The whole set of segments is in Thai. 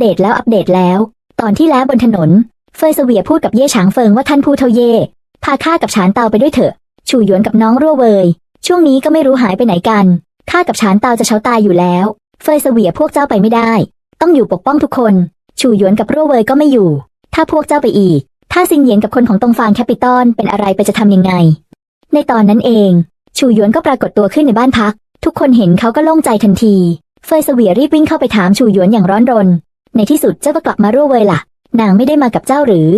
เดตแล้วอัปเดตแล้ว ตอนที่แล้วบนถนน เฟยเสวียพูดกับเย่ฉางเฟิงว่าท่านผู้เทาเย่พาข้ากับฉานเตาไปด้วยเถอะ ชูหยวนกับน้องรั่วเวยช่วงนี้ก็ไม่รู้หายไปไหนกันข้ากับฉานเตาจะเช้าตายอยู่แล้ว เฟยเสวียพวกเจ้าไปไม่ได้ ต้องอยู่ปกป้องทุกคน ชูหยวนกับรั่วเวยก็ไม่อยู่ ถ้าพวกเจ้าไปอีก ถ้าซิงเหยียนกับคนของตงฟางแคปิตอลเป็นอะไรไปจะทำยังไง ในตอนนั้นเอง ชูหยวนก็ปรากฏตัวขึ้นในบ้านพัก ทุกคนเห็นเขาก็โล่งใจทันที เฟยเสวียรีบวิ่งเข้าไปถามชูหยวนอย่างร้อนรน ในที่สุดเจ้าก็กลับมารั่วเวยล่ะ นางไม่ได้มากับเจ้าหรือ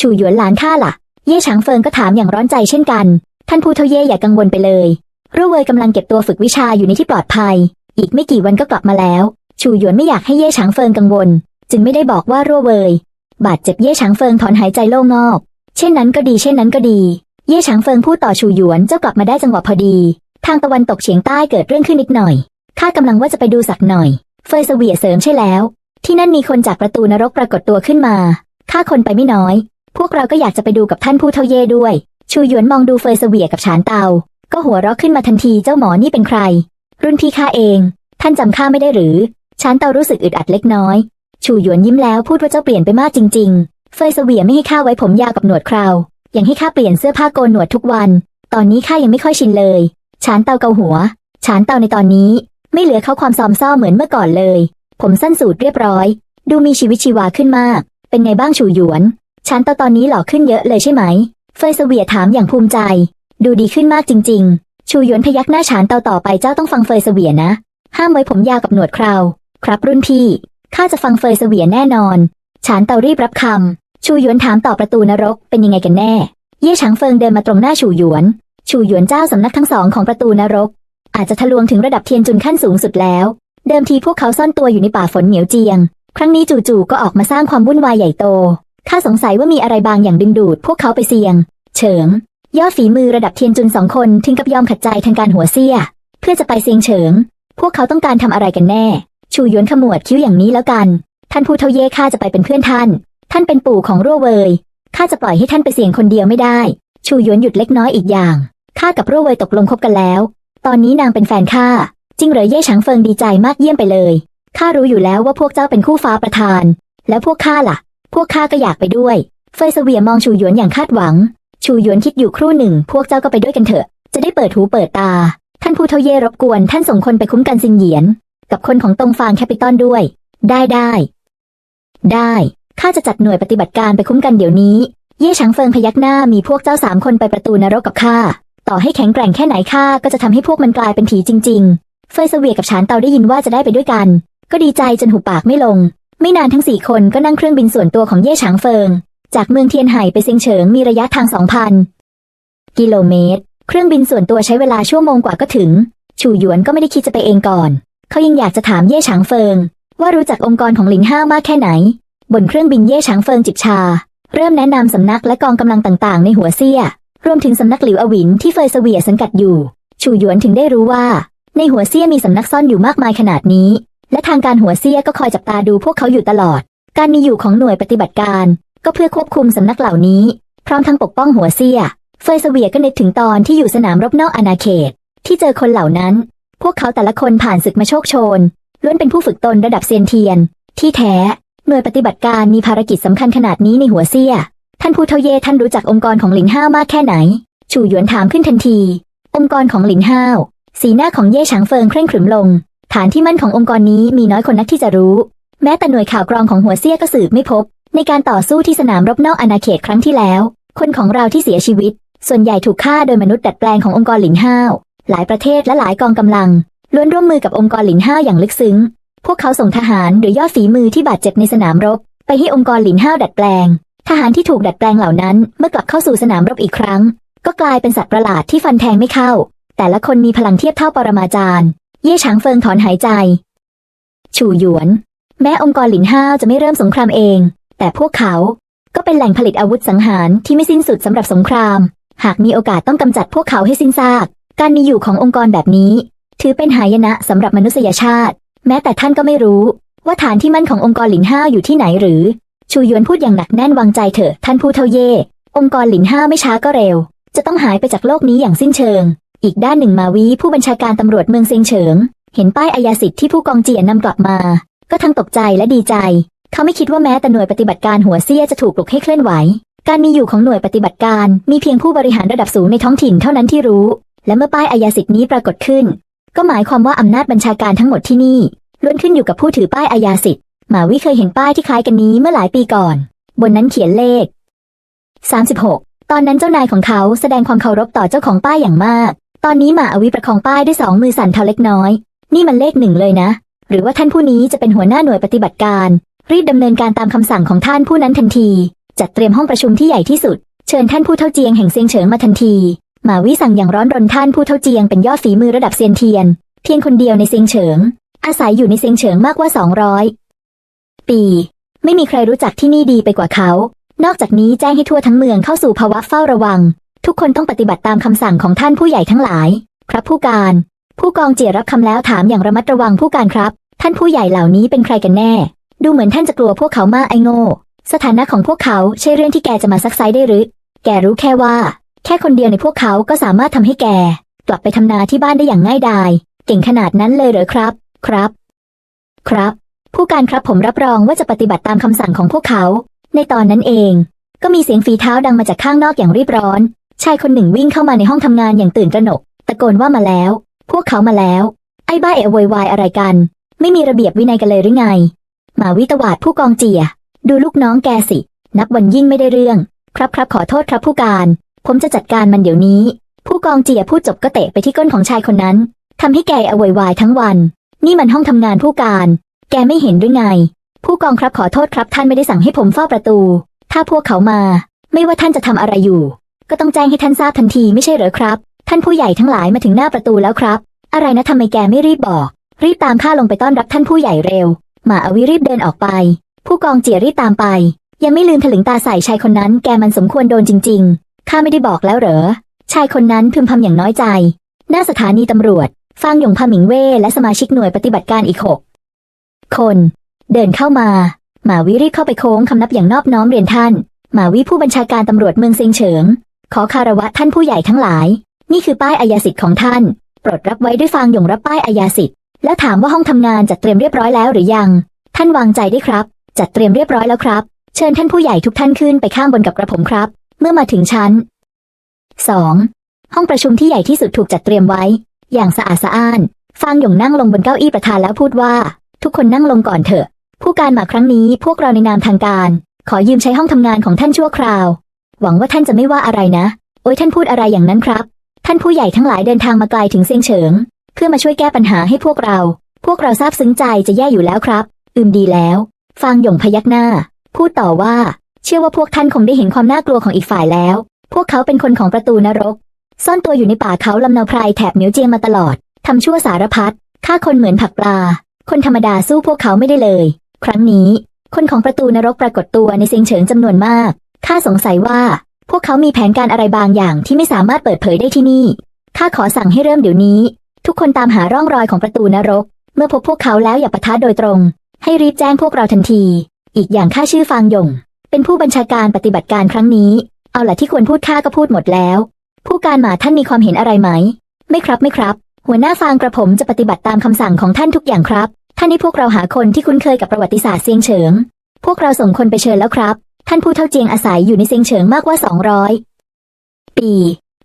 ชูหยวนหลานข้าล่ะ เย่ฉางเฟิงก็ถามอย่างร้อนใจเช่นกัน ท่านผู้เทเย่อย่ากังวลไปเลยรั่วเวยกำลังเก็บตัวฝึกวิชาอยู่ในที่ปลอดภัย อีกไม่กี่วันก็กลับมาแล้ว ชูหยวนไม่อยากให้เย่ฉางเฟิงกังวล จึงไม่ได้บอกว่ารั่วเวยบาดเจ็บเย่ฉางเฟิงถอนหายใจโล่งงอก เช่นนั้นก็ดี เช่นนั้นก็ดี เย่ฉางเฟิงพูดต่อชูหยวนเจ้ากลับมาได้จังหวะพอดี ทางตะวันตกเฉียงใต้เกิดเรื่องขึ้นนิดหน่อย ข้ากำลังว่าจะไปดูสักหน่อย เฟยเสวียเสริมใช่แล้ว ที่นั่นมีคนจากประตูนรกปรากฏตัวขึ้นมาข้าคนไปไม่น้อย พวกเราก็อยากจะไปดูกับท่านผู้เท่าเย่ด้วย ชูหยวนมองดูเฟยเสวียกับฉานเตา ก็หัวเราะขึ้นมาทันทีเจ้าหมอนี่เป็นใคร รุ่นพี่ข้าเอง ท่านจำข้าไม่ได้หรือฉานเตารู้สึกอึดอัดเล็กน้อย ชูหยวนยิ้มแล้วพูดว่าเจ้าเปลี่ยนไปมากจริง ๆ เฟยเสวียไม่ให้ข้าไว้ผมยาวกับหนวดคราวยังให้ข้าเปลี่ยนเสื้อผ้าโกนหนวดทุกวัน ตอนนี้ข้ายังไม่ค่อยชินเลยฉานเตาเกาหัวฉานเตาในตอนนี้ ไม่เหลือเขาความซอมซ่อเหมือนเมื่อก่อนเลย ผมสั้นสูตรเรียบร้อย ดูมีชีวิตชีวาขึ้นมาก เป็นไงบ้างชูหยวนฉานเตาตอนนี้หล่อขึ้นเยอะเลยใช่ไหม เฟยเสวียถามอย่างภูมิใจ ดูดีขึ้นมากจริง ๆ ชูหยวนพยักหน้าฉานเตาต่อไปเจ้าต้องฟังเฟยเสวียนะ ห้ามไว้ผมยาวกับหนวดคราว ครับรุ่นพี่ข้าจะฟังเฟยเสวียแน่นอน ฉานเตารีบรับคำ ชูหยวนถามต่อประตูนรกเป็นยังไงกันแน่ เย่ฉางเฟิงเดินมาตรงหน้าชูหยวน ชูหยวนเจ้าสำนักทั้งสองของประตูนรก อาจจะทะลวงถึงระดับเทียนจุนขั้นสูงสุดแล้ว เดิมทีพวกเขาซ่อนตัวอยู่ในป่าฝนเหมียวเจียง ครั้งนี้จู่ๆก็ออกมาสร้างความวุ่นวายใหญ่โต ข้าสงสัยว่ามีอะไรบางอย่างดึงดูด พวกเขาไปเสี่ยง เฉิง ยอดฝีมือระดับเทียนจุนสองคนถึงกับยอมขัดใจทางการหัวเสี้ย เพื่อจะไปเซียงเฉิง พวกเขาต้องการทำอะไรกันแน่ ชูยวนขมวดคิ้วอย่างนี้แล้วกัน ท่านผู้เท่าเย่ข้าจะไปเป็นเพื่อนท่าน ท่านเป็นปู่ของรั่วเวยข้าจะปล่อยให้ท่านไปเสี่ยงคนเดียวไม่ได้ ชูยวนหยุดเล็กน้อยอีกอย่างข้ากับรั่วเวยตกลงคบกันแล้ว ตอนนี้นางเป็นแฟนข้า จริงเหรอเย่ฉางเฟิงดีใจมากเยี่ยมไปเลย ข้ารู้อยู่แล้วว่าพวกเจ้าเป็นคู่ฟ้าประธาน แล้วพวกข้าล่ะ พวกข้าก็อยากไปด้วย เฟยเสวียมองชูหยวนอย่างคาดหวัง ชูหยวนคิดอยู่ครู่หนึ่ง พวกเจ้าก็ไปด้วยกันเถอะ จะได้เปิดหูเปิดตา ท่านผู้เทเย่รบกวนท่านส่งคนไปคุ้มกันซินเหยียน กับคนของตงฟางแคปิตอลด้วย ได้ได้ ได้ข้าจะจัดหน่วยปฏิบัติการไปคุ้มกันเดี๋ยวนี้ เย่ฉางเฟิงพยักหน้ามีพวกเจ้าสามคนไปประตูนรกกับข้า ต่อให้แข็งแกร่งแค่ไหนข้าก็จะทำให้พวกมันกลายเป็นผีจริง เฟยเสวียกับฉานเตาได้ยินว่าจะได้ไปด้วยกัน ก็ดีใจจนหุบปากไม่ลง ไม่นานทั้งสี่คนก็นั่งเครื่องบินส่วนตัวของเย่ฉางเฟิง จากเมืองเทียนไห่ไปเซิงเฉิงมีระยะทางสองพันกิโลเมตร เครื่องบินส่วนตัวใช้เวลาชั่วโมงกว่าก็ถึงชูหยวนก็ไม่ได้คิดจะไปเองก่อน เขายังอยากจะถามเย่ฉางเฟิง ว่ารู้จักองค์กรของหลินห้ามากแค่ไหน บนเครื่องบินเย่ฉางเฟิงจิบชา เริ่มแนะนำสำนักและกองกำลังต่างๆ ในหัวเซี่ยรวมถึงสำนักหลิวอวินที่เฟยเสวียสังกัดอยู่ชูหยวนถึงได้รู้ว่า ในหัวเซี่ยมีสำนักซ่อนอยู่มากมายขนาดนี้ และทางการหัวเซี่ยก็คอยจับตาดูพวกเขาอยู่ตลอด การมีอยู่ของหน่วยปฏิบัติการ ก็เพื่อควบคุมสำนักเหล่านี้ พร้อมทั้งปกป้องหัวเซี่ย เฟยเสวียก็นึกถึงตอนที่อยู่สนามรบนอกอาณาเขต ที่เจอคนเหล่านั้น พวกเขาแต่ละคนผ่านศึกมาโชคโชนล้วนเป็นผู้ฝึกตนระดับเซียนเทียน ที่แท้ หน่วยปฏิบัติการมีภารกิจสำคัญขนาดนี้ในหัวเซี่ย ท่านผู้เทเยท่านรู้จักองค์กรของหลินห้าวมากแค่ไหน ชูหยวนถามขึ้นทันที องค์กรของหลินห้าว สีหน้าของเย่ฉางเฟิงเคร่งขรึมลง ฐานที่มั่นขององค์กรนี้มีน้อยคนนักที่จะรู้ แม้แต่หน่วยข่าวกรองของหัวเซี่ยก็สืบไม่พบ ในการต่อสู้ที่สนามรบนอกอาณาเขตครั้งที่แล้ว คนของเราที่เสียชีวิต ส่วนใหญ่ถูกฆ่าโดยมนุษย์ดัดแปลงขององค์กรหลินห้าวหลายประเทศและหลายกองกำลัง ล้วนร่วมมือกับองค์กรหลินห้าวอย่างลึกซึ้ง พวกเขาส่งทหารหรือยอดฝีมือที่บาดเจ็บในสนามรบ ไปให้องค์กรหลินห้าวดัดแปลง ทหารที่ถูกดัดแปลงเหล่านั้นเมื่อกลับเข้าสู่สนามรบอีกครั้ง ก็กลายเป็นสัตว์ประหลาดที่ฟันแทงไม่เข้า แต่ละคนมีพลังเทียบเท่าปรมาจารย์ เย่ฉางเฟิงถอนหายใจชูหยวน แม้องค์กรหลินห้าวจะไม่เริ่มสงครามเอง แต่พวกเขาก็เป็นแหล่งผลิตอาวุธสังหารที่ไม่สิ้นสุดสำหรับสงคราม หากมีโอกาสต้องกำจัดพวกเขาให้สิ้นซาก การมีอยู่ขององค์กรแบบนี้ ถือเป็นหายนะสำหรับมนุษยชาติ แม้แต่ท่านก็ไม่รู้ ว่าฐานที่มั่นขององค์กรหลินห้าวอยู่ที่ไหนหรือ ชูหยวนพูดอย่างหนักแน่นวางใจเถอะท่านผู้เท่าเย่ องค์กรหลินห้าวไม่ช้าก็เร็ว จะต้องหายไปจากโลกนี้อย่างสิ้นเชิง อีกด้านหนึ่งมาวีผู้บัญชาการตำรวจเมืองเซิงเฉิง เห็นป้ายอายาสิทธิ์ที่ผู้กองเจียนนำกลับมา ก็ทั้งตกใจและดีใจ เขาไม่คิดว่าแม้แต่หน่วยปฏิบัติการหัวเสี้ยจะถูกปลุกให้เคลื่อนไหว การมีอยู่ของหน่วยปฏิบัติการมีเพียงผู้บริหารระดับสูงในท้องถิ่นเท่านั้นที่รู้ และเมื่อป้ายอายาสิทธิ์นี้ปรากฏขึ้น ก็หมายความว่าอำนาจบัญชาการทั้งหมดที่นี่ล้วนขึ้นอยู่กับผู้ถือป้ายอายาสิทธิ์หมาวิเคยเห็นป้ายที่คล้ายกันนี้เมื่อหลายปีก่อน บนนั้นเขียนเลข36ตอนนั้นเจ้านายของเขาแสดงความเคารพต่อเจ้าของป้ายอย่างมาก ตอนนี้หมาอวิประคองป้ายด้วยสองมือสั่นเทาเล็กน้อย นี่มันเลขหนึ่งเลยนะ หรือว่าท่านผู้นี้จะเป็นหัวหน้าหน่วยปฏิบัติการ รีบดำเนินการตามคำสั่งของท่านผู้นั้นทันที จัดเตรียมห้องประชุมที่ใหญ่ที่สุด เชิญท่านผู้เท่าเจียงแห่งเซียงเฉิงมาทันทีหมาวิสั่งอย่างร้อนรนท่านผู้เท่าเจียงเป็นยอดฝีมือระดับเซียนเทียน เพียงคนเดียวในเซียงเฉิง อาศัยอยู่ในเซียงเฉิงมากกว่า 200 ปี ไม่มีใครรู้จักที่นี่ดีไปกว่าเขา นอกจากนี้แจ้งให้ทั่วทั้งเมืองเข้าสู่ภาวะเฝ้าระวัง ทุกคนต้องปฏิบัติตามคำสั่งของท่านผู้ใหญ่ทั้งหลาย ครับผู้การ ผู้กองเจียรับคำแล้วถามอย่างระมัดระวังผู้การครับ ท่านผู้ใหญ่เหล่านี้เป็นใครกันแน่ ดูเหมือนท่านจะกลัวพวกเขามากไอโง่ สถานะของพวกเขาใช่เรื่องที่แกจะมาซักไซได้หรือ แกรู้แค่ว่า แค่คนเดียวในพวกเขาก็สามารถทำให้แก กลับไปทำนาที่บ้านได้อย่างง่ายดาย เก่งขนาดนั้นเลยเหรอครับ ครับ ครับ ผู้การครับผมรับรองว่าจะปฏิบัติตามคำสั่งของพวกเขา ในตอนนั้นเอง ก็มีเสียงฝีเท้าดังมาจากข้างนอกอย่างรีบร้อน ชายคนหนึ่งวิ่งเข้ามาในห้องทำงานอย่างตื่นตระหนก ตะโกนว่ามาแล้ว พวกเขามาแล้ว ไอ้บ้าเอ๋โวยวายอะไรกัน ไม่มีระเบียบวินัยกันเลยหรือไงหมาวิตวาดผู้กองเจีย ดูลูกน้องแกสิ นับวันยิ่งไม่ได้เรื่อง ครับครับขอโทษครับผู้การ ผมจะจัดการมันเดี๋ยวนี้ ผู้กองเจียพูดจบก็เตะไปที่ก้นของชายคนนั้นทำให้แกเอโวยวายทั้งวัน นี่มันห้องทำงานผู้การ แกไม่เห็นหรือไง ผู้กองครับขอโทษครับท่านไม่ได้สั่งให้ผมเฝ้าประตู ถ้าพวกเขามา ไม่ว่าท่านจะทำอะไรอยู่ ก็ต้องแจ้งให้ท่านทราบทันทีไม่ใช่เหรอครับ ท่านผู้ใหญ่ทั้งหลายมาถึงหน้าประตูแล้วครับ อะไรนะทำไมแกไม่รีบบอก รีบตามข้าลงไปต้อนรับท่านผู้ใหญ่เร็วหมาอวิรีบเดินออกไป ผู้กองเจียรีบตามไป ยังไม่ลืมถลึงตาใส่ชายคนนั้นแกมันสมควรโดนจริง ๆ ข้าไม่ได้บอกแล้วเหรอ ชายคนนั้นพึมพำอย่างน้อยใจ หน้าสถานีตำรวจ ฟางหยงพาหมิงเว่และสมาชิกหน่วยปฏิบัติการอีกหกคน เดินเข้ามา หมาวิรีบเข้าไปโค้งคำนับอย่างนอบน้อมเรียนท่าน หมาวิผู้บัญชาการตำรวจเมืองเซิงเฉิง ขอคารวะท่านผู้ใหญ่ทั้งหลาย นี่คือป้ายอายาสิทธิ์ของท่าน โปรดรับไว้ด้วยฟางหยงรับป้ายอายาสิทธิ์แล้วถามว่าห้องทำงานจัดเตรียมเรียบร้อยแล้วหรือยัง ท่านวางใจได้ครับ จัดเตรียมเรียบร้อยแล้วครับ เชิญท่านผู้ใหญ่ทุกท่านขึ้นไปข้างบนกับกระผมครับ เมื่อมาถึงชั้น 2. ห้องประชุมที่ใหญ่ที่สุดถูกจัดเตรียมไว้ อย่างสะอาดสะอ้านฟางหยงนั่งลงบนเก้าอี้ประธานแล้วพูดว่า ทุกคนนั่งลงก่อนเถอะ ผู้การมาครั้งนี้พวกเราในนามทางการ ขอยืมใช้ห้องทำงานของท่านชั่วคราว หวังว่าท่านจะไม่ว่าอะไรนะ โอ้ยท่านพูดอะไรอย่างนั้นครับ ท่านผู้ใหญ่ทั้งหลายเดินทางมาไกลถึงเซียงเฉิง เพื่อมาช่วยแก้ปัญหาให้พวกเรา พวกเราซาบซึ้งใจจะแย่อยู่แล้วครับ อืมดีแล้ว ฟางหยงพยักหน้า พูดต่อว่า เชื่อว่าพวกท่านคงได้เห็นความน่ากลัวของอีกฝ่ายแล้ว พวกเขาเป็นคนของประตูนรก ซ่อนตัวอยู่ในป่าเขาลำนาไพรแถบเหมียวเจียงมาตลอดทำชั่วสารพัดฆ่าคนเหมือนผักปลา คนธรรมดาสู้พวกเขาไม่ได้เลย ครั้งนี้ คนของประตูนรกปรากฏตัวในเซียงเฉิงจำนวนมาก ข้าสงสัยว่า พวกเขามีแผนการอะไรบางอย่างที่ไม่สามารถเปิดเผยได้ที่นี่ข้าขอสั่งให้เริ่มเดี๋ยวนี้ ทุกคนตามหาร่องรอยของประตูนรก เมื่อพบพวกเขาแล้วอย่าปะทะโดยตรง ให้รีบแจ้งพวกเราทันที อีกอย่างข้าชื่อฟางหยง เป็นผู้บัญชาการปฏิบัติการครั้งนี้ เอาล่ะที่ควรพูดข้าก็พูดหมดแล้ว ผู้การหมาท่านมีความเห็นอะไรไหม ไม่ครับไม่ครับ หัวหน้าฟางกระผมจะปฏิบัติตามคำสั่งของท่านทุกอย่างครับ ท่านให้พวกเราหาคนที่คุ้นเคยกับประวัติศาสตร์เซียงเฉิง พวกเราส่งคนไปเชิญแล้วครับ ท่านผู้เท่าเจียงอาศัยอยู่ในเซียงเฉิงมากกว่า200ปี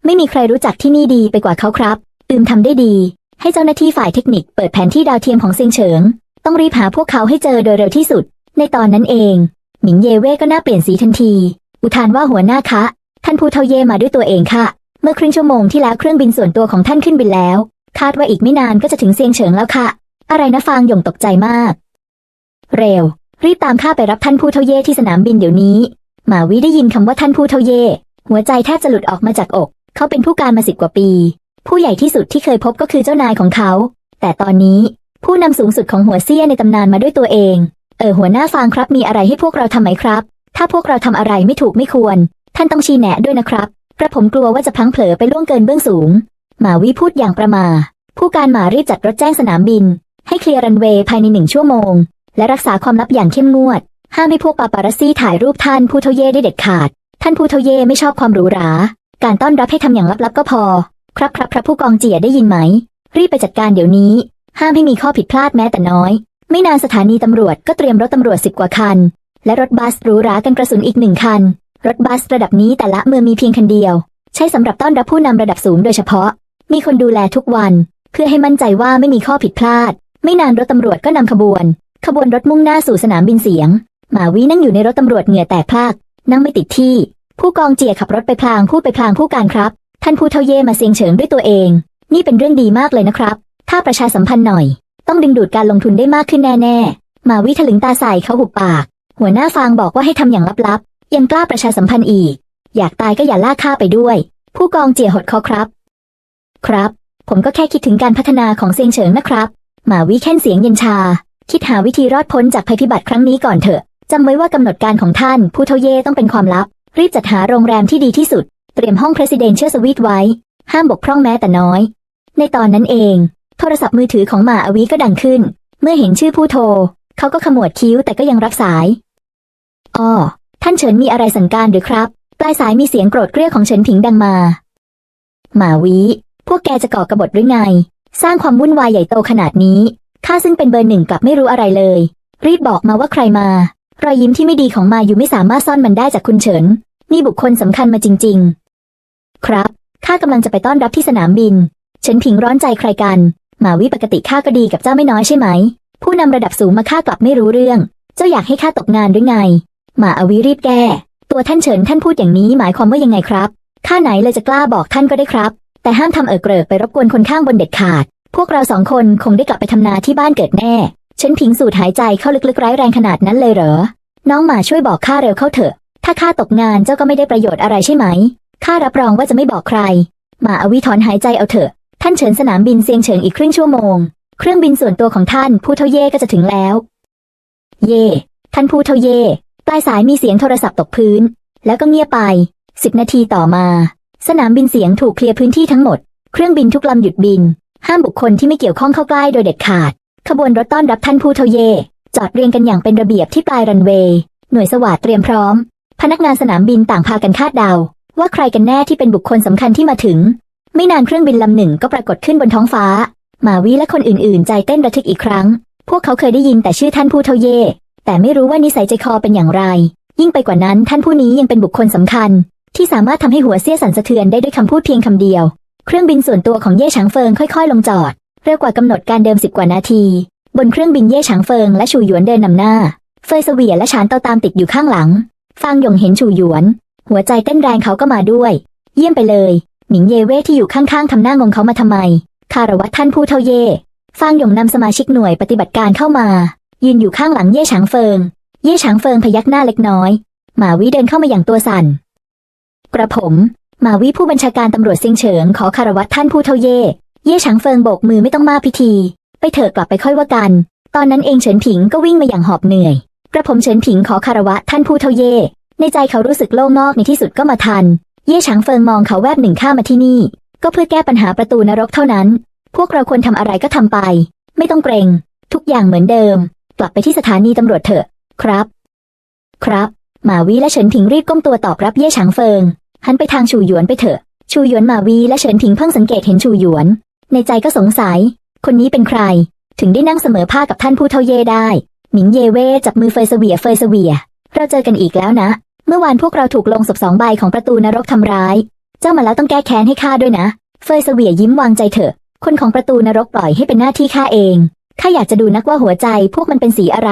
ไม่มีใครรู้จักที่นี่ดีไปกว่าเขาครับอืมทำได้ดี ให้เจ้าหน้าที่ฝ่ายเทคนิคเปิดแผนที่ดาวเทียมของเซียงเฉิง ต้องรีบหาพวกเขาให้เจอโดยเร็วที่สุด ในตอนนั้นเอง หมิงเยเว่ก็น่าเปลี่ยนสีทันที อุทานว่าหัวหน้าคะ ท่านผู้เท่าเย่มาด้วยตัวเองค่ะ เมื่อครึ่งชั่วโมงที่แล้วเครื่องบินส่วนตัวของท่านขึ้นบินแล้ว คาดว่าอีกไม่นานก็จะถึงเซียงเฉิงแล้วค่ะ อะไรนะฟางหยงตกใจมาก เร็ว รีบตามข้าไปรับท่านผู้เท่าเย่ที่สนามบินเดี๋ยวนี้ หมาวิได้ยินคำว่าท่านผู้เท่าเย่หัวใจแทบจะหลุดออกมาจากอก เขาเป็นผู้การมาสิบกว่าปี ผู้ใหญ่ที่สุดที่เคยพบก็คือเจ้านายของเขา แต่ตอนนี้ผู้นำสูงสุดของหัวเซี่ยในตำนานมาด้วยตัวเอง เออหัวหน้าฟางครับมีอะไรให้พวกเราทำไหมครับ ถ้าพวกเราทำอะไรไม่ถูกไม่ควร ท่านต้องชี้แนะด้วยนะครับกระผมกลัวว่าจะพังเผลอไปล่วงเกินเบื้องสูง หมาวิพูดอย่างประมา ผู้การหมารีบจัดรถแจ้งสนามบิน ให้เคลียร์รันเวย์ภายในหนึ่งชั่วโมง และรักษาความลับอย่างเข้มงวด ห้ามให้พวกปาปารัสซี่ถ่ายรูปท่านผู้เทเย่ได้เด็ดขาด ท่านผู้เทเย่ไม่ชอบความหรูหรา การต้อนรับให้ทำอย่างลับๆก็พอ ครับครับครับผู้กองเจียได้ยินไหม รีบไปจัดการเดี๋ยวนี้ ห้ามให้มีข้อผิดพลาดแม้แต่น้อย ไม่นานสถานีตำรวจก็เตรียมรถตำรวจสิบกว่าคัน และรถบัสหรูหรากันกระสุนอีกหนึ่งคัน รถบัสระดับนี้แต่ละเมืองมีเพียงคันเดียว ใช้สำหรับต้อนรับผู้นำระดับสูงโดยเฉพาะ มีคนดูแลทุกวัน เพื่อให้มั่นใจว่าไม่มีข้อผิดพลาด ไม่นานรถตำรวจก็นำขบวน ขบวนรถมุ่งหน้าสู่สนามบินเสียง หมาวินั่งอยู่ในรถตำรวจเหงื่อแตกพลาก นั่งไม่ติดที่ ผู้กองเจียขับรถไปพลางพูดไปพลางผู้การครับ ท่านผู้เท่าเย่มาเสียงเฉิงด้วยตัวเอง นี่เป็นเรื่องดีมากเลยนะครับ ถ้าประชาสัมพันธ์หน่อย ต้องดึงดูดการลงทุนได้มากขึ้นแน่ๆหมาวิถลึงตาใส่เขาหุบปาก หัวหน้าฟางบอกว่าให้ทำอย่างลับๆ ยังกล้าประชาสัมพันธ์อีก อยากตายก็อย่าลากข้าไปด้วย ผู้กองเจียหดคอครับ ครับ ผมก็แค่คิดถึงการพัฒนาของเซียงเฉิงนะครับ หมาวิแค่นเสียงเย็นชา คิดหาวิธีรอดพ้นจากภัยพิบัติครั้งนี้ก่อนเถอะจำไว้ว่ากำหนดการของท่านผู้เทเย่ต้องเป็นความลับ รีบจัดหาโรงแรมที่ดีที่สุด เตรียมห้อง Presidential Suite ไว้ ห้ามบกพร่องแม้แต่น้อย ในตอนนั้นเอง โทรศัพท์มือถือของหมาอวีก็ดังขึ้น เมื่อเห็นชื่อผู้โทร เขาก็ขมวดคิ้วแต่ก็ยังรับสายอ้อท่านเฉินมีอะไรสั่งการหรือครับ ปลายสายมีเสียงโกรธเกรี้ยวของเฉินผิงดังมา หมาวิ พวกแกจะก่อกระบฏหรือไง สร้างความวุ่นวายใหญ่โตขนาดนี้ ข้าซึ่งเป็นเบอร์หนึ่งกลับไม่รู้อะไรเลย รีบบอกมาว่าใครมา รอยยิ้มที่ไม่ดีของมาอยู่ไม่สามารถซ่อนมันได้จากคุณเฉิน นี่บุคคลสำคัญมาจริง ๆ ครับข้ากำลังจะไปต้อนรับที่สนามบิน เฉินผิงร้อนใจใครกัน มาวิปกติข้าก็ดีกับเจ้าไม่น้อยใช่ไหม ผู้นำระดับสูงมาข้ากลับไม่รู้เรื่อง เจ้าอยากให้ข้าตกงานหรือไง มาอวิรีบแก้ ตัวท่านเฉินท่านพูดอย่างนี้หมายความว่ายังไงครับ ข้าไหนเลยจะกล้าบอกท่านก็ได้ครับ แต่ห้ามทำเอิกเกริกไปรบกวนคนข้างบนเด็ดขาด พวกเราสองคนคงได้กลับไปทำนาที่บ้านเกิดแน่ฉินผิงสูดหายใจเข้าลึกๆร้ายแรงขนาดนั้นเลยเหรอ น้องหมาช่วยบอกข้าเร็วเข้าเถอะ ถ้าข้าตกงานเจ้าก็ไม่ได้ประโยชน์อะไรใช่ไหม ข้ารับรองว่าจะไม่บอกใคร หมาอวิถอนหายใจเอาเถอะ ท่านเฉินสนามบินเซียงเฉิงอีกครึ่งชั่วโมง เครื่องบินส่วนตัวของท่านผู้เท่าเย่ก็จะถึงแล้ว เย่ ท่านผู้เท่าเย่ ปลายสายมีเสียงโทรศัพท์ตกพื้น แล้วก็เงียบไป สิบนาทีต่อมา สนามบินเสียงถูกเคลียร์พื้นที่ทั้งหมด เครื่องบินทุกลำหยุดบิน ห้ามบุคคลที่ไม่เกี่ยวข้องเข้าใกล้โดยเด็ดขาด ขบวนรถต้อนรับท่านผู้เทเย จอดเรียงกันอย่างเป็นระเบียบที่ปลายรันเวย์ หน่วยสวัสดเตรียมพร้อม พนักงานสนามบินต่างพากันคาดเดา ว่าใครกันแน่ที่เป็นบุคคลสำคัญที่มาถึง ไม่นานเครื่องบินลำหนึ่งก็ปรากฏขึ้นบนท้องฟ้า มาวิและคนอื่นๆ ใจเต้นระทึกอีกครั้ง พวกเขาเคยได้ยินแต่ชื่อท่านผู้เทเย แต่ไม่รู้ว่านิสัยใจคอเป็นอย่างไร ยิ่งไปกว่านั้นท่านผู้นี้ยังเป็นบุคคลสำคัญ ที่สามารถทำให้หัวเสี้ยสั่นสะเทือนได้ด้วยคำพูดเพียงคำเดียว เครื่องบินส่วนตัวของเย่ฉางเฟิงค่อย ๆ ลงจอด เร็วกว่ากำหนดการเดิมสิบกว่านาที บนเครื่องบินเย่ฉางเฟิงและชูหยวนเดินนำหน้า เฟยเสวียและฉานเตาตามติดอยู่ข้างหลัง ฟางหยงเห็นชูหยวน หัวใจเต้นแรงเขาก็มาด้วย เยี่ยมไปเลย หมิงเย่เว่ที่อยู่ข้างๆทำหน้างงเขามาทำไม คารวะท่านผู้เท่าเย่ฟางหยงนำสมาชิกหน่วยปฏิบัติการเข้ามา ยืนอยู่ข้างหลังเย่ฉางเฟิง เย่ฉางเฟิงพยักหน้าเล็กน้อย หมาวิเดินเข้ามาอย่างตัวสั่น กระผม มาวิผู้บัญชาการตำรวจเซิงเฉิงขอคารวะท่านผู้เท่าเย่เย่ฉางเฟิงโบกมือไม่ต้องมาพิธี ไปเถอะกลับไปค่อยว่ากัน ตอนนั้นเองเฉินผิงก็วิ่งมาอย่างหอบเหนื่อย กระผมเฉินผิงขอคารวะท่านผู้เท่าเย่ในใจเขารู้สึกโล่งนอกในที่สุดก็มาทัน เย่ฉางเฟิงมองเขาแวบหนึ่งข้ามาที่นี่ ก็เพื่อแก้ปัญหาประตูนรกเท่านั้น พวกเราควรทำอะไรก็ทำไป ไม่ต้องเกรง ทุกอย่างเหมือนเดิม กลับไปที่สถานีตำรวจเถอะ ครับ ครับหมาวีและเฉินผิงรีบก้มตัวตอบรับเย่ฉางเฟิง หันไปทางชูหยวนไปเถอะ ชูหยวนมาวีและเฉินผิงเพิ่งสังเกตเห็นชูหยวน ในใจก็สงสัย คนนี้เป็นใคร ถึงได้นั่งเสมอผ้ากับท่านผู้เท่าเย่ได้ หมิงเยเว่จับมือเฟยเสวียเฟยเสวีย เราเจอกันอีกแล้วนะ เมื่อวานพวกเราถูกลงศพสองใบของประตูนรกทำร้าย เจ้ามาแล้วต้องแก้แค้นให้ข้าด้วยนะ เฟยเสวียยิ้มวางใจเถอะ คนของประตูนรกปล่อยให้เป็นหน้าที่ข้าเอง ข้าอยากจะดูนักว่าหัวใจพวกมันเป็นสีอะไร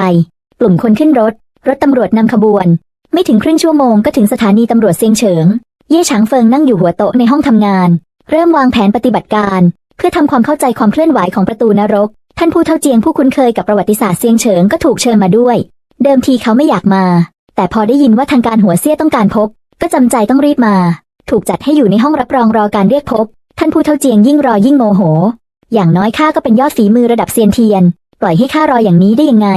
กลุ่มคนขึ้นรถ รถตำรวจนำขบวน ไม่ถึงครึ่งชั่วโมงก็ถึงสถานีตำรวจเซียงเฉิง เย่ฉางเฟิงนั่งอยู่หัวโต๊ะในห้องทำงาน เริ่มวางแผนปฏิบัติการ เพื่อทำความเข้าใจความเคลื่อนไหวของประตูนรก ท่านผู้เท่าเจียงผู้คุ้นเคยกับประวัติศาสตร์เซียงเฉิงก็ถูกเชิญมาด้วย เดิมทีเขาไม่อยากมา แต่พอได้ยินว่าทางการหัวเสี้ยต้องการพบ ก็จำใจต้องรีบมา ถูกจัดให้อยู่ในห้องรับรองรอการเรียกพบ ท่านผู้เท่าเจียงยิ่งรอยิ่งโมโห อย่างน้อยข้าก็เป็นยอดฝีมือระดับเซียนเทียน ปล่อยให้ข้ารออย่างนี้ได้ยังไง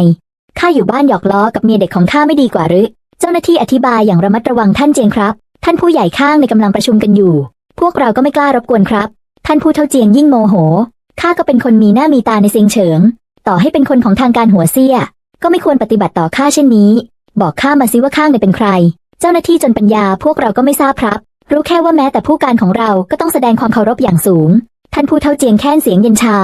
ข้าอยู่บ้านหยอกล้อกับเมียเด็กของข้าไม่ดีกว่าหรือ เจ้าหน้าที่อธิบายอย่างระมัดระวังท่านเจียงครับ ท่านผู้ใหญ่ข้างในกำลังประชุมกันอยู่ พวกเราก็ไม่กล้ารบกวนครับ ท่านผู้เท่าเจียงยิ่งโมโห ข้าก็เป็นคนมีหน้ามีตาในเซียงเฉิง ต่อให้เป็นคนของทางการหัวเสี้ย ก็ไม่ควรปฏิบัติต่อข้าเช่นนี้ บอกข้ามาซิว่าข้างในเป็นใคร เจ้าหน้าที่จนปัญญาพวกเราก็ไม่ทราบครับ รู้แค่ว่าแม้แต่ผู้การของเราก็ต้องแสดงความเคารพอย่างสูง ท่านผู้เท่าเจียงแค้นเสียงเย็นชา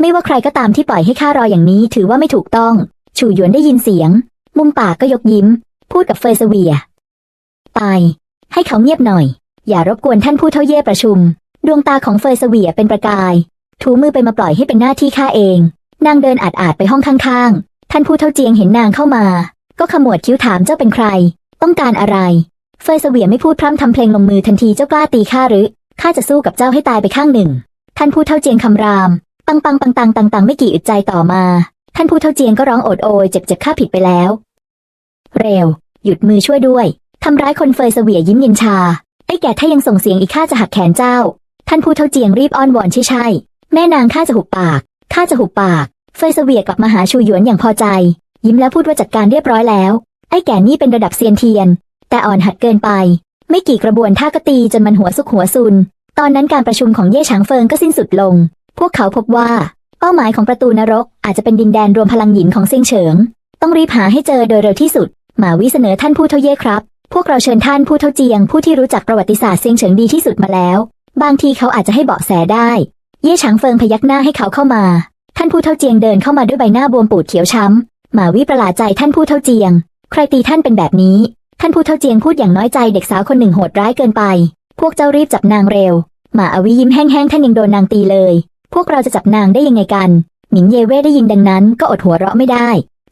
ไม่ว่าใครก็ตามที่ปล่อยให้ข้ารออย่างนี้ถือว่าไม่ถูกต้อง ฉูหยวนได้ยินเสียง มุมปากก็ยกยิ้ม พูดกับเฟยเสวียไป ให้เขาเงียบหน่อย อย่ารบกวนท่านผู้เท่าเย่ประชุม ดวงตาของเฟยเสวียเป็นประกาย ถูมือไปมาปล่อยให้เป็นหน้าที่ข้าเอง นางเดินอาดอาดไปห้องข้างๆ ท่านผู้เท่าเจียงเห็นนางเข้ามา ก็ขมวดคิ้วถามเจ้าเป็นใคร ต้องการอะไร เฟยเสวียไม่พูดพร่ำทำเพลงลงมือทันทีเจ้ากล้าตีข้าหรือข้าจะสู้กับเจ้าให้ตายไปข้างหนึ่ง ท่านผู้เท่าเจียงคำราม ปังปังปังตังตังตังไม่กี่อึดใจต่อมา ท่านผู้เท่าเจียงก็ร้องโอดโอยเจ็บเจ็บข้าผิดไปแล้ว เร็ว หยุดมือช่วยด้วย ทำร้ายคนเฟยเสวียยิ้มเย็นชา ไอ้แก่ถ้ายังส่งเสียงอีกข้าจะหักแขนเจ้า ท่านผู้เท่าเจียงรีบอ้อนวอนใช่ใช่ แม่นางข้าจะหุบปาก ข้าจะหุบปาก เฟยเสวียกลับมาหาชูหยวนอย่างพอใจ ยิ้มแล้วพูดว่าจัดการเรียบร้อยแล้ว ไอ้แก่นี่เป็นระดับเซียนเทียน แต่อ่อนหัดเกินไป ไม่กี่กระบวนท่าก็ตีจนมันหัวสุกหัวซุน ตอนนั้นการประชุมของเย่ฉางเฟิงก็สิ้นสุดลง พวกเขาพบว่า เป้าหมายของประตูนรกอาจจะเป็นดินแดนรวมพลังหยินของเซิงเฉิง ต้องรีบหาให้เจอโดยเร็วที่สุด หมาวิเสนอท่านผู้เท่าเย่ครับ พวกเราเชิญท่านผู้เท่าเจียง ผู้ที่รู้จักประวัติศาสตร์เซิงเฉิงดีที่สุดมาแล้ว บางทีเขาอาจจะให้เบาะแสได้ เย่ฉางเฟิงพยักหน้าให้เขาเข้ามา ท่านผู้เท่าเจียงเดินเข้ามาด้วยใบหน้าบวมปูดเขียวช้ำหมาวิประหลาดใจท่านผู้เท่าเจียง ใครตีท่านเป็นแบบนี้ ท่านผู้เท่าเจียงพูดอย่างน้อยใจเด็กสาวคนหนึ่งโหดร้ายเกินไป พวกเจ้ารีบจับนางเร็ว หมาอวิยิ้มแห้งๆท่านยังโดนนางตีเลย พวกเราจะจับนางได้ยังไงกันหมิงเยเว่ได้ยินดังนั้นก็อดหัวเราะไม่ได้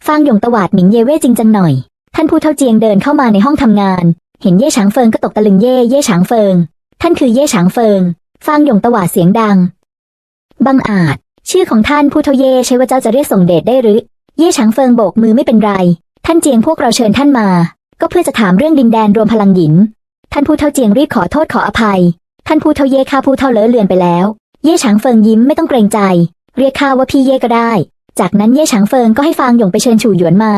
ฟางหยงตวาดหมิงเยเว่จริงจังหน่อย ท่านผู้เท่าเจียงเดินเข้ามาในห้องทำงาน เห็นเย่ฉางเฟิงก็ตกตะลึงเย่เย่ฉางเฟิง ท่านคือเย่ฉางเฟิงฟางหยงตวาดเสียงดัง บังอาจ ชื่อของท่านผู้เท่าเย่ใช่ว่าเจ้าจะเรียกส่งเดชได้หรือ เย่ฉางเฟิงโบกมือไม่เป็นไร ท่านเจียงพวกเราเชิญท่านมา ก็เพื่อจะถามเรื่องดินแดนรวมพลังหยิน ท่านผู้เท่าเจียงรีบขอโทษขออภัย ท่านผู้เท่าเย่ข้าผู้เท่าเลอะเลือนไปแล้ว เย่ฉางเฟิงยิ้มไม่ต้องเกรงใจ เรียกข้าว่าพี่เย่ก็ได้ จากนั้นเย่ฉางเฟิงก็ให้ฟางหยงไปเชิญฉู่หยวนมา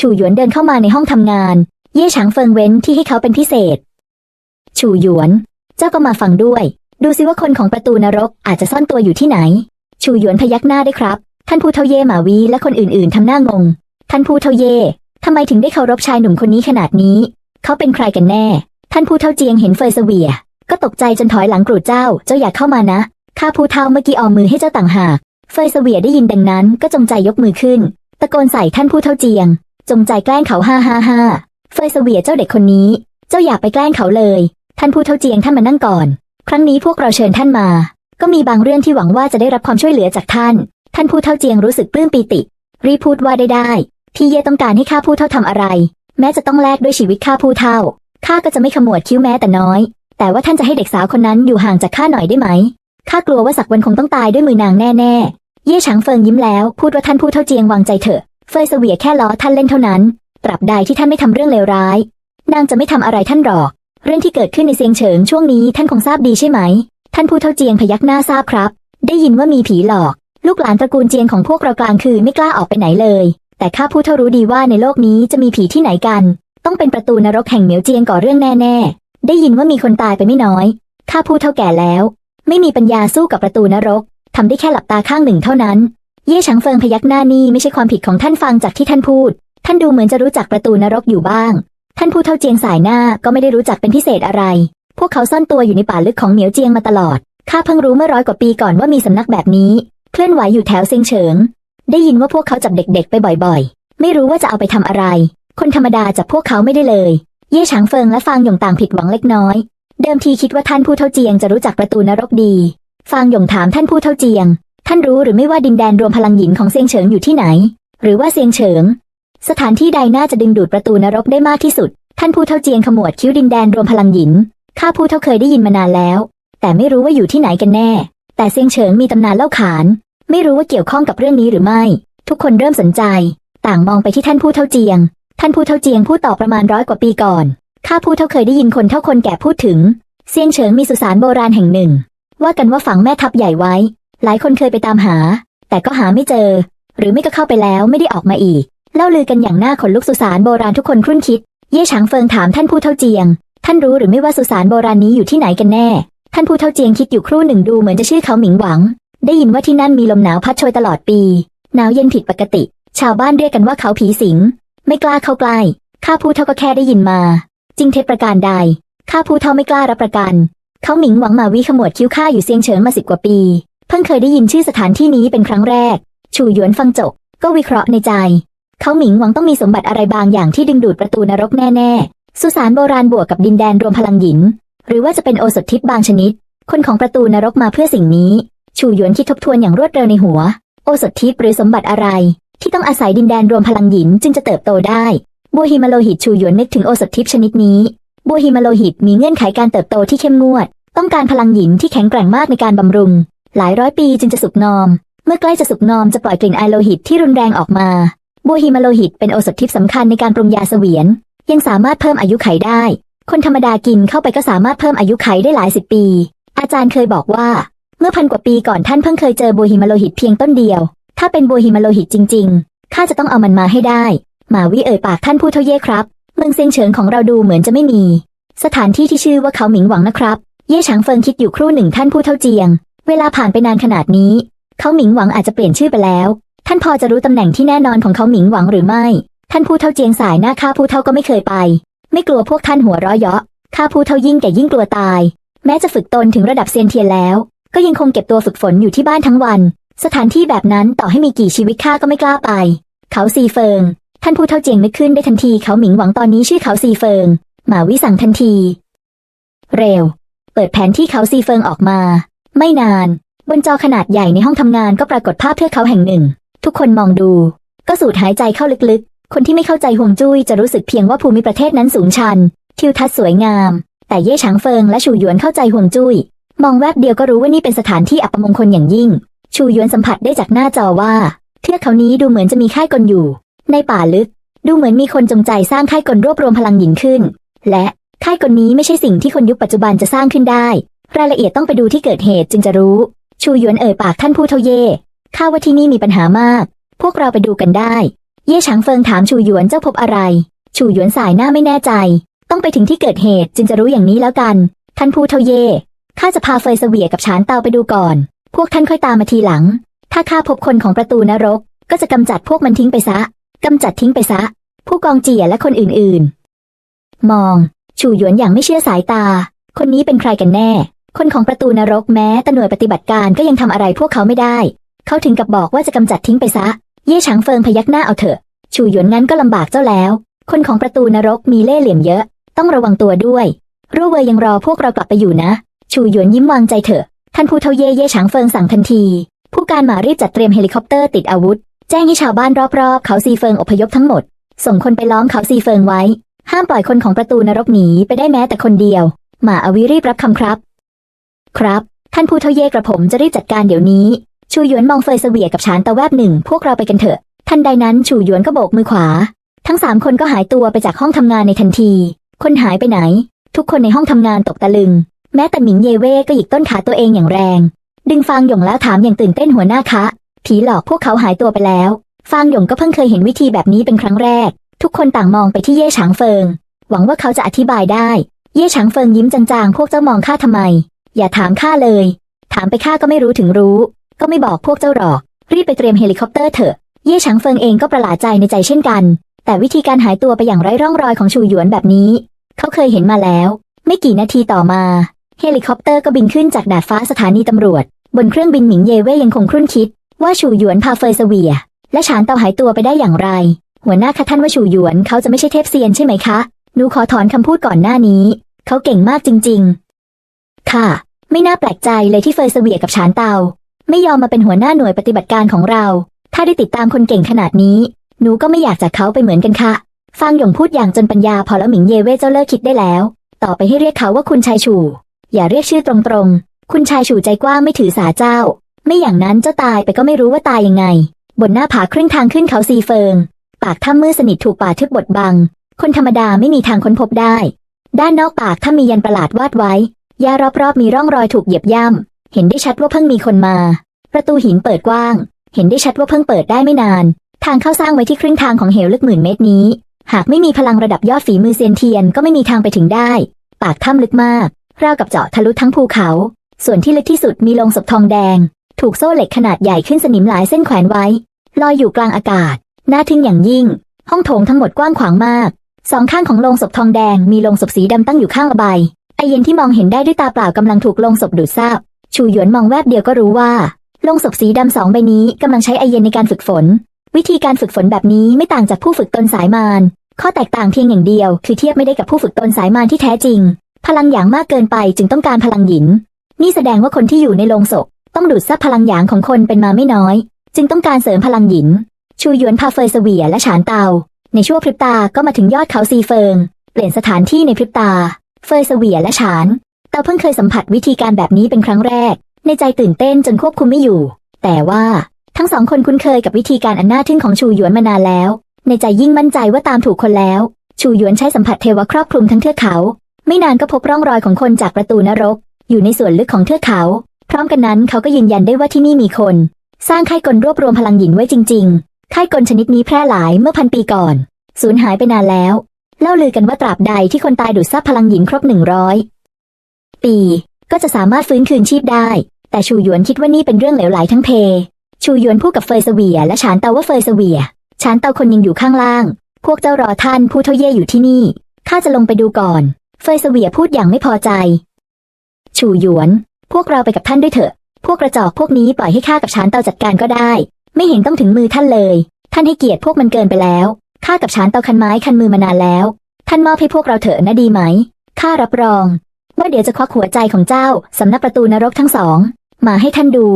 ฉูหยวนเดินเข้ามาในห้องทำงาน เย่ฉางเฟิงเว้นที่ให้เขาเป็นพิเศษฉูหยวน เจ้าก็มาฟังด้วย ดูสิว่าคนของประตูนรกอาจจะซ่อนตัวอยู่ที่ไหนฉูหยวนพยักหน้าได้ครับ ท่านผู้เท่าเย่หมาวีและคนอื่นๆทำหน้างง ท่านผู้เท่าเย่ทำไมถึงได้เคารพชายหนุ่มคนนี้ขนาดนี้ เขาเป็นใครกันแน่ ท่านผู้เท่าเจียงเห็นเฟยเสวีย ก็ตกใจจนถอยหลังกรูดเจ้า เจ้าอยากเข้ามานะ ข้าผู้เท่าเมื่อกี้ออมมือให้เจ้าต่างหาก เฟยเสวียได้ยินดังนั้นก็จงใจยกมือขึ้น ตะโกนใส่ท่านผู้เท่าเจียง จงใจแกล้งเขาฮ่าฮ่าฮ่าเฟยเสวียเจ้าเด็กคนนี้ เจ้าอยากไปแกล้งเขาเลย ท่านผู้เท่าเจียงท่านมานั่งก่อน ครั้งนี้พวกเราเชิญท่านมา ก็มีบางเรื่องที่หวังว่าจะได้รับความช่วยเหลือจากท่าน ท่านผู้เท่าเจียงรู้สึกปลื้มปีติ รีพูดว่าได้ได้พี่เย่ต้องการให้ข้าผู้เท่าทำอะไร แม้จะต้องแลกด้วยชีวิตข้าผู้เท่าข้าก็จะไม่ขมวดคิ้วแม้แต่น้อย แต่ว่าท่านจะให้เด็กสาวคนนั้นอยู่ห่างจากข้าหน่อยได้ไหมข้ากลัวว่าสักวันคงต้องตายด้วยมือนางแน่ๆ เย่ฉางเฟิงยิ้มแล้ว พูดว่าท่านผู้เท่าเจียงวางใจเถอะ เฟยเสวียแค่ล้อท่านเล่นเท่านั้น ตราบใดที่ท่านไม่ทำเรื่องเลวร้าย นางจะไม่ทำอะไรท่านหรอก เรื่องที่เกิดขึ้นในเซียงเฉิงช่วงนี้ท่านคงทราบดีใช่ไหม ท่านผู้เท่าเจียงพยักหน้าทราบครับ ได้ยินว่ามีผีหลอก ลูกหลานตระกูลเจียงของพวกเรากลางคืนไม่กล้าออกไปไหนเลย แต่ข้าผู้เท่ารู้ดีว่าในโลกนี้จะมีผีที่ไหนกัน ต้องเป็นประตูนรกแห่งเหมียวเจียงก่อเรื่องแน่ ๆ ได้ยินว่ามีคนตายไปไม่น้อย ข้าผู้เท่าแก่แล้ว ไม่มีปัญญาสู้กับประตูนรกทำได้แค่หลับตาข้างหนึ่งเท่านั้น เย่ฉางเฟิงพยักหน้านี่ไม่ใช่ความผิดของท่านฟังจากที่ท่านพูด ท่านดูเหมือนจะรู้จักประตูนรกอยู่บ้าง ท่านผู้เท่าเจียงสายหน้าก็ไม่ได้รู้จักเป็นพิเศษอะไร พวกเขาซ่อนตัวอยู่ในป่าลึกของเหมียวเจียงมาตลอด ข้าเพิ่งรู้เมื่อร้อยกว่าปีก่อนว่ามีสำนักแบบนี้ เคลื่อนไหวอยู่แถวเซิงเฉิง ได้ยินว่าพวกเขาจับเด็กๆ ไปบ่อยๆ ไม่รู้ว่าจะเอาไปทำอะไร คนธรรมดาจับพวกเขาไม่ได้เลย เย่ฉางเฟิงและฟางหยงต่างผิดหวังเล็กน้อย เดิมทีคิดว่าท่านผู้เท่าเจียงจะรู้จักประตูนรกดี ฟางหยงถามท่านผู้เท่าเจียง ท่านรู้หรือไม่ว่าดินแดนรวมพลังหยินของเซียงเฉิงอยู่ที่ไหน หรือว่าเซียงเฉิง สถานที่ใดน่าจะดึงดูดประตูนรกได้มากที่สุด ท่านผู้เท่าเจียงขมวดคิ้วดินแดนรวมพลังหยิน ข้าผู้เท่าเคยได้ยินมานานแล้ว แต่ไม่รู้ว่าอยู่ที่ไหนกันแน่ แต่เซียงเฉิงมีตำนานเล่าขาน ไม่รู้ว่าเกี่ยวข้องกับเรื่องนี้หรือไม่ ทุกคนเริ่มสนใจ ต่างมองไปที่ท่านผู้เท่าเจียง ท่านผู้เท่าเจียงพูดต่อประมาณร้อยกว่าปีก่อน ข้าผู้เท่าเคยได้ยินคนเท่าคนแก่พูดถึง เซียงเฉิงมีสุสานโบราณแห่งหนึ่ง ว่ากันว่าฝังแม่ทัพใหญ่ไว้ หลายคนเคยไปตามหา แต่ก็หาไม่เจอ หรือไม่ก็เข้าไปแล้วไม่ได้ออกมาอีกเล่าลือกันอย่างน่าขนลุกสุสานโบราณทุกคนครุ่นคิด เย่ฉางเฟิงถามท่านผู้เท่าเจียง ท่านรู้หรือไม่ว่าสุสานโบราณนี้อยู่ที่ไหนกันแน่ ท่านผู้เท่าเจียงคิดอยู่ครู่หนึ่งดูเหมือนจะชื่อเขาหมิงหวัง ได้ยินว่าที่นั่นมีลมหนาวพัดโชยตลอดปีหนาวเย็นผิดปกติ ชาวบ้านเรียกกันว่าเขาผีสิง ไม่กล้าเข้าใกล้ข้าผู้เท่าก็แค่ได้ยินมา จริงเท็จประการใดข้าผู้เท่าไม่กล้ารับประกัน เขาหมิงหวังมาวิขมวดคิ้วข้าอยู่เซียงเฉิงมาสิบกว่าปี เพิ่งเคยได้ยินชื่อสถานที่นี้เป็นครั้งแรก ชูหยวนฟังจบ ก็วิเคราะห์ในใจ เขาหมิงหวังต้องมีสมบัติอะไรบางอย่างที่ดึงดูดประตูนรกแน่ๆ สุสานโบราณบวกกับดินแดนรวมพลังหยิน หรือว่าจะเป็นโอสถทิพย์บางชนิด คนของประตูนรกมาเพื่อสิ่งนี้ ชูหยวนคิดทบทวนอย่างรวดเร็วในหัว โอสถทิพย์หรือสมบัติอะไร ที่ต้องอาศัยดินแดนรวมพลังหยินจึงจะเติบโตได้บัวหิมาโลหิตชูหยวนนึกถึงโอสถทิพย์ชนิดนี้บัวหิมาโลหิตมีเงื่อนไขการเติบโตที่เข้มงวด ต้องการพลังหยินที่แข็งแกร่งมากในการบำรุง หลายร้อยปีจึงจะสุกงอม เมื่อใกล้จะสุกงอมจะปล่อยกลิ่นไอโลหิตที่รุนแรงออกมา บัวหิมาโลหิตเป็นโอสถทิพย์สำคัญในการปรุงยาเสวียน ยังสามารถเพิ่มอายุไขได้ คนธรรมดากินเข้าไปก็สามารถเพิ่มอายุไขได้หลายสิบปี อาจารย์เคยบอกว่า เมื่อพันกว่าปีก่อนท่านเพิ่งเคยเจอบัวหิมาโลหิตเพียงต้นเดียว ถ้าเป็นบัวหิมาโลหิตจริง ๆ ข้าจะต้องเอามันมาให้ได้ หมาวิเอ่ยปากท่านผู้เท่าเย่ครับ เมืองเซียงเฉิงของเราดูเหมือนจะไม่มี สถานที่ที่ชื่อว่าเขาหมิงหวังนะครับ เย่ฉางเฟิงคิดอยู่ครู่หนึ่งท่านผู้เท่าเจียง เวลาผ่านไปนานขนาดนี้ เขาหมิงหวังอาจจะเปลี่ยนชื่อไปแล้ว ท่านพอจะรู้ตำแหน่งที่แน่นอนของเขาหมิงหวังหรือไม่ ท่านผู้เท่าเจียงสายหน้าข้าผู้เท่าก็ไม่เคยไป ไม่กลัวพวกท่านหัวเราะเยาะข้าผู้เท่ายิ่งแก่ยิ่งกลัวตาย แม้จะฝึกตนถึงระดับเซียนเทียนแล้ว ก็ยังคงเก็บตัวฝึกฝนอยู่ที่บ้านทั้งวัน สถานที่แบบนั้นต่อให้มีกี่ชีวิตข้าก็ไม่กล้าไป เขาซีเฟิง ท่านผู้เท่าเจียงนึกขึ้นได้ทันทีเขาหมิงหวังตอนนี้ชื่อเขาซีเฟิงหมาวิสั่งทันที เร็ว เปิดแผนที่เขาซีเฟิงออกมา ไม่นาน บนจอขนาดใหญ่ในห้องทำงานก็ปรากฏภาพเทือกเขาแห่งหนึ่ง ทุกคนมองดู ก็สูดหายใจเข้าลึกๆ คนที่ไม่เข้าใจห่วงจุ้ยจะรู้สึกเพียงว่าภูมิประเทศนั้นสูงชัน ทิวทัศน์สวยงาม แต่เย่ฉางเฟิงและชูหยวนเข้าใจห่วงจุ้ย มองแวบเดียวก็รู้ว่านี่เป็นสถานที่อัปมงคลอย่างยิ่ง ชูหยวนสัมผัสได้จากหน้าจอว่า เทือกเขานี้ดูเหมือนจะมีค่ายกลอยู่ ในป่าลึก ดูเหมือนมีคนจงใจสร้างค่ายกลรวบรวมพลังหญิงขึ้น และค่ายกลนี้ไม่ใช่สิ่งที่คนยุคปัจจุบันจะสร้างขึ้นได้ รายละเอียดต้องไปดูที่เกิดเหตุจึงจะรู้ ชูหยวนเอ่ยปากท่านผู้เทเย่ข้าว่าที่นี่มีปัญหามาก พวกเราไปดูกันได้ เย่ฉางเฟิงถามชูหยวนเจ้าพบอะไร ชูหยวนสายหน้าไม่แน่ใจ ต้องไปถึงที่เกิดเหตุจึงจะรู้อย่างนี้แล้วกัน ท่านผู้เทเย่ข้าจะพาเฟยเสวียกับฉานเตาไปดูก่อน พวกท่านค่อยตามมาทีหลัง ถ้าข้าพบคนของประตูนรก ก็จะกำจัดพวกมันทิ้งไปซะกำจัดทิ้งไปซะ ผู้กองเจียและคนอื่นๆ มอง ชูหยวนอย่างไม่เชื่อสายตา คนนี้เป็นใครกันแน่ คนของประตูนรกแม้แต่หน่วยปฏิบัติการก็ยังทำอะไรพวกเขาไม่ได้ เขาถึงกับบอกว่าจะกำจัดทิ้งไปซะ เย่ฉางเฟิงพยักหน้าเอาเถอะ ชูหยวนงั้นก็ลำบากเจ้าแล้ว คนของประตูนรกมีเล่ห์เหลี่ยมเยอะ ต้องระวังตัวด้วยรู้เวยยังรอพวกเรากลับไปอยู่นะ ชูหยวนยิ้มวางใจเถอะ ท่านผู้เท่าเย่เย่ฉางเฟิงสั่งทันที ผู้การหมารีบจัดเตรียมเฮลิคอปเตอร์ติดอาวุธ แจ้งให้ชาวบ้านรอบๆ เขาซีเฟิงอพยพทั้งหมด ส่งคนไปล้อมเขาซีเฟิงไว้ ห้ามปล่อยคนของประตูนรกหนีไปได้แม้แต่คนเดียว หมาอวิรีบรับคำครับ ครับ ท่านผู้เท่าเย่กระผมจะรีบจัดการเดี๋ยวนี้ ชูหยวนมองเฟยเสวียกับฉานตะแวบหนึ่ง พวกเราไปกันเถอะ ทันใดนั้นชูหยวนก็โบกมือขวา ทั้งสามคนก็หายตัวไปจากห้องทำงานในทันที คนหายไปไหน ทุกคนในห้องทำงานตกตะลึง แม้แต่หมิงเยเว่ก็หยิกต้นขาตัวเองอย่างแรง ดึงฟางหยงแล้วถามอย่างตื่นเต้นหัวหน้าคะ ผีหลอกพวกเขาหายตัวไปแล้ว ฟางหยงก็เพิ่งเคยเห็นวิธีแบบนี้เป็นครั้งแรก ทุกคนต่างมองไปที่เย่ฉางเฟิง หวังว่าเขาจะอธิบายได้ เย่ฉางเฟิงยิ้มจางๆ พวกเจ้ามองข้าทำไม อย่าถามข้าเลย ถามไปข้าก็ไม่รู้ถึงรู้ ก็ไม่บอกพวกเจ้าหรอก รีบไปเตรียมเฮลิคอปเตอร์เถอะ เย่ฉางเฟิงเองก็ประหลาดใจในใจเช่นกัน แต่วิธีการหายตัวไปอย่างไร้ร่องรอยของชูหยวนแบบนี้ เขาเคยเห็นมาแล้ว ไม่กี่นาทีต่อมา เฮลิคอปเตอร์ก็บินขึ้นจากดาดฟ้าสถานีตำรวจ บนเครื่องบินหมิงเยเว่ยังคงครุ่นคิด ว่าชูหยวนพาเฟยเสวีย และฉานเตาหายตัวไปได้อย่างไร หัวหน้าคะท่านว่าชูหยวนเขาจะไม่ใช่เทพเซียนใช่ไหมคะหนูขอถอนคำพูดก่อนหน้านี้ เขาเก่งมากจริง ๆ ค่ะ ไม่น่าแปลกใจเลยที่เฟยเสวียกับฉานเตา ไม่ยอมมาเป็นหัวหน้าหน่วยปฏิบัติการของเรา ถ้าได้ติดตามคนเก่งขนาดนี้ หนูก็ไม่อยากจากเขาไปเหมือนกันค่ะฟางหยงพูดอย่างจนปัญญาพอแล้วหมิงเยเว่เจ้าเลิกคิดได้แล้ว ต่อไปให้เรียกเขาว่าคุณชายชู อย่าเรียกชื่อตรงๆ คุณชายชูใจกว้างไม่ถือสาเจ้า ไม่อย่างนั้นเจ้าตายไปก็ไม่รู้ว่าตายยังไง บนหน้าผาครึ่งทางขึ้นเขาซีเฟิง ปากถ้ำมืดสนิทถูกป่าทึบบดบัง คนธรรมดาไม่มีทางค้นพบได้ ด้านนอกปากถ้ามียันประหลาดวาดไว้ หญ้ารอบๆมีร่องรอยถูกเหยียบย่ำ เห็นได้ชัดว่าเพิ่งมีคนมา ประตูหินเปิดกว้าง เห็นได้ชัดว่าเพิ่งเปิดได้ไม่นาน ทางเข้าสร้างไว้ที่ครึ่งทางของเหวลึกหมื่นเมตรนี้ หากไม่มีพลังระดับยอดฝีมือเซียนเทียนก็ไม่มีทางไปถึงได้ ปากถ้ำลึกมาก ราวกับเจาะทะลุทั้งภูเขา ส่วนที่ลึกที่สุดมีโลงศพทองแดง ถูกโซ่เหล็กขนาดใหญ่ขึ้นสนิมหลายเส้นแขวนไว้ ลอยอยู่กลางอากาศ น่าทึ่งอย่างยิ่ง ห้องโถงทั้งหมดกว้างขวางมาก สองข้างของโลงศพทองแดงมีโลงศพสีดำตั้งอยู่ข้างระบาย ไอเย็นที่มองเห็นได้ด้วยตาเปล่ากำลังถูกลงศพดูดซาบ ชูหยวนมองแวบเดียวก็รู้ว่าลงศพสีดำสองใบนี้กำลังใช้ไอเย็นในการฝึกฝน วิธีการฝึกฝนแบบนี้ไม่ต่างจากผู้ฝึกตนสายมารข้อแตกต่างเพียงอย่างเดียว คือเทียบไม่ได้กับผู้ฝึกตนสายมารที่แท้จริง พลังหยางมากเกินไปจึงต้องการพลังหยิน นี่แสดงว่าคนที่อยู่ในโรงศพต้องดูดซับพลังหยางของคนเป็นมาไม่น้อย จึงต้องการเสริมพลังหยิน ชูหยวนพาเฟยเสวียและฉานเตา ในชั่วพริบตาก็มาถึงยอดเขาซีเฟิง เปลี่ยนสถานที่ในพริบตา เฟยเสวียและฉาน เตาเพิ่งเคยสัมผัสวิธีการแบบนี้เป็นครั้งแรก ในใจตื่นเต้นจนควบคุมไม่อยู่ แต่ว่าทั้งสองคนคุ้นเคยกับวิธีการอันน่าทึ่งของชูหยวนมานานแล้ว ในใจยิ่งมั่นใจว่าตามถูกคนแล้ว ชูหยวนใช้สัมผัสเทวะครอบคลุมทั้งเทือกเขา ไม่นานก็พบร่องรอยของคนจากประตูนรก อยู่ในส่วนลึกของเทือกเขา พร้อมกันนั้นเขาก็ยืนยันได้ว่าที่นี่มีคน สร้างค่ายกลรวบรวมพลังหยินไว้จริง ๆ ค่ายกลชนิดนี้แพร่หลายเมื่อพันปีก่อน สูญหายไปนานแล้ว เล่าลือกันว่าตราบใดที่คนตายดูดซับพลังหยินครบหนึ่งร้อยปี ก็จะสามารถฟื้นคืนชีพได้ แต่ชูหยวนคิดว่านี่เป็นเรื่องเหลวไหลทั้งเพ ชูหยวนพูดกับเฟยเสวีย และฉานเตาว่าเฟยเสวียฉานเตาคนยังอยู่ข้างล่าง พวกเจ้ารอท่านผู้เท่าเย่อยู่ที่นี่ข้าจะลงไปดูก่อน เฟยเสวียพูดอย่างไม่พอใจ ชูหยวน พวกเราไปกับท่านด้วยเถอะ พวกกระจอกพวกนี้ปล่อยให้ข้ากับฉานเตาจัดการก็ได้ ไม่เห็นต้องถึงมือท่านเลย ท่านให้เกียรติพวกมันเกินไปแล้ว ข้ากับฉานเตาคันไม้คันมือมานานแล้ว ท่านมอบให้พวกเราเถอะนะดีไหม ข้ารับรอง ว่าเดี๋ยวจะควักหัวใจของเจ้าสำนักประตูนรกทั้งสอง มาให้ท่านดู